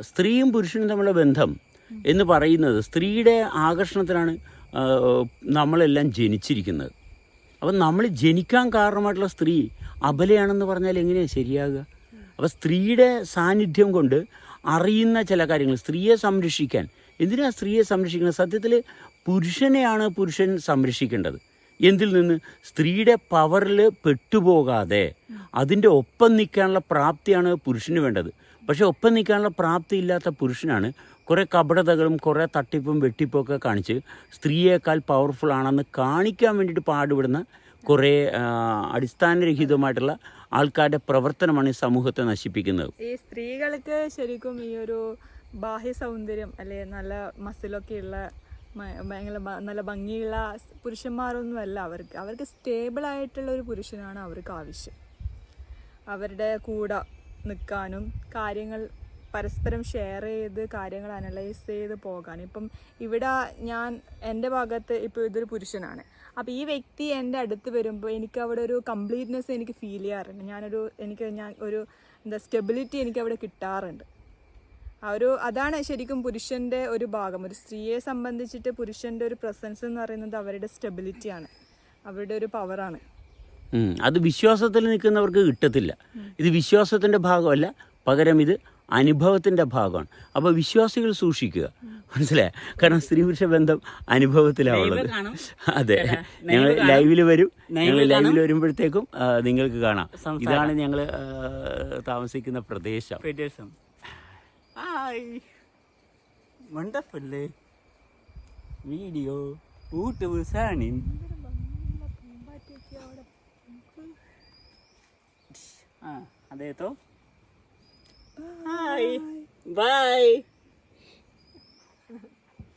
സ്ത്രീയും പുരുഷനും തമ്മിലുള്ള ബന്ധം എന്ന് പറയുന്നത് സ്ത്രീയുടെ ആകർഷണത്തിനാണ് നമ്മളെല്ലാം ജനിച്ചിരിക്കുന്നത്. അപ്പം നമ്മൾ ജനിക്കാൻ കാരണമായിട്ടുള്ള സ്ത്രീ അബലയാണെന്ന് പറഞ്ഞാൽ എങ്ങനെയാണ് ശരിയാകുക? അപ്പം സ്ത്രീയുടെ സാന്നിധ്യം കൊണ്ട് അറിയുന്ന ചില കാര്യങ്ങൾ സ്ത്രീയെ സംരക്ഷിക്കാൻ. എന്തിനാ സ്ത്രീയെ സംരക്ഷിക്കുന്നത്? സത്യത്തിൽ പുരുഷനെയാണ് പുരുഷൻ സംരക്ഷിക്കേണ്ടത്. എന്തിൽ നിന്ന്? സ്ത്രീയുടെ പവറിൽ പെട്ടുപോകാതെ. അതിന്റെ ഒപ്പം നിൽക്കാനുള്ള പ്രാപ്തിയാണ് പുരുഷന് വേണ്ടത്. പക്ഷേ ഒപ്പം നിൽക്കാനുള്ള പ്രാപ്തി ഇല്ലാത്ത പുരുഷനാണ് കുറേ കപടതകളും കുറേ തട്ടിപ്പും വെട്ടിപ്പൊക്കെ കാണിച്ച് സ്ത്രീയേക്കാൾ പവർഫുൾ ആണെന്ന് കാണിക്കാൻ വേണ്ടിയിട്ട് പാടുപെടുന്ന കുറേ അടിസ്ഥാനരഹിതമായിട്ടുള്ള ആൾക്കാരുടെ പ്രവർത്തനമാണ് ഈ സമൂഹത്തെ നശിപ്പിക്കുന്നത്. ഈ സ്ത്രീകൾക്ക് ശരിക്കും ഈ ഒരു ബാഹ്യ സൗന്ദര്യം അല്ലെ നല്ല മസിലൊക്കെ ഉള്ള ഭയങ്കര നല്ല ഭംഗിയുള്ള പുരുഷന്മാരൊന്നും പുരുഷന്മാരൊന്നുമല്ല അവർക്ക്. അവർക്ക് സ്റ്റേബിൾ ആയിട്ടുള്ള ഒരു പുരുഷനാണ് അവർക്ക് ആവശ്യം. അവരുടെ കൂടെ നിൽക്കാനും കാര്യങ്ങൾ പരസ്പരം ഷെയർ ചെയ്ത് കാര്യങ്ങൾ അനലൈസ് ചെയ്ത് പോകാൻ ഇപ്പം ഇവിടെ ഞാൻ എന്റെ ഭാഗത്ത് ഇപ്പോൾ ഇതൊരു പുരുഷനാണ്. അപ്പോൾ ഈ വ്യക്തി എന്റെ അടുത്ത് വരുമ്പോൾ എനിക്ക് അവിടെ ഒരു കംപ്ലീറ്റ്നെസ് എനിക്ക് ഫീൽ ചെയ്യാറുണ്ട്. ഞാനൊരു എനിക്ക് ഞാൻ ഒരു എന്താ സ്റ്റെബിലിറ്റി എനിക്ക് അവിടെ കിട്ടാറുണ്ട്. ആ ഒരു അതാണ് ശരിക്കും പുരുഷന്റെ ഒരു ഭാഗം. ഒരു സ്ത്രീയെ സംബന്ധിച്ചിട്ട് പുരുഷന്റെ ഒരു പ്രസൻസ് എന്ന് പറയുന്നത് അവരുടെ സ്റ്റെബിലിറ്റിയാണ് അവരുടെ ഒരു പവറാണ്. അത് വിശ്വാസത്തിൽ നിൽക്കുന്നവർക്ക് കിട്ടത്തില്ല. ഇത് വിശ്വാസത്തിന്റെ ഭാഗമല്ല പകരം ഇത് അനുഭവത്തിന്റെ ഭാഗമാണ്. അപ്പോൾ വിശ്വാസികൾ സൂക്ഷിക്കുക. മനസ്സിലായ? കാരണം സ്ത്രീ പുരുഷ ബന്ധം അനുഭവത്തിലാവുള്ളത് അതെ. ഞങ്ങൾ ലൈവിൽ വരും. ഞങ്ങൾ ലൈവിൽ വരുമ്പോഴത്തേക്കും നിങ്ങൾക്ക് കാണാം. ഇതാണ് ഞങ്ങൾ താമസിക്കുന്ന പ്രദേശം. പ്രദേശം. വീഡിയോ സാനിൻ అదేతో బాయ్ బాయ్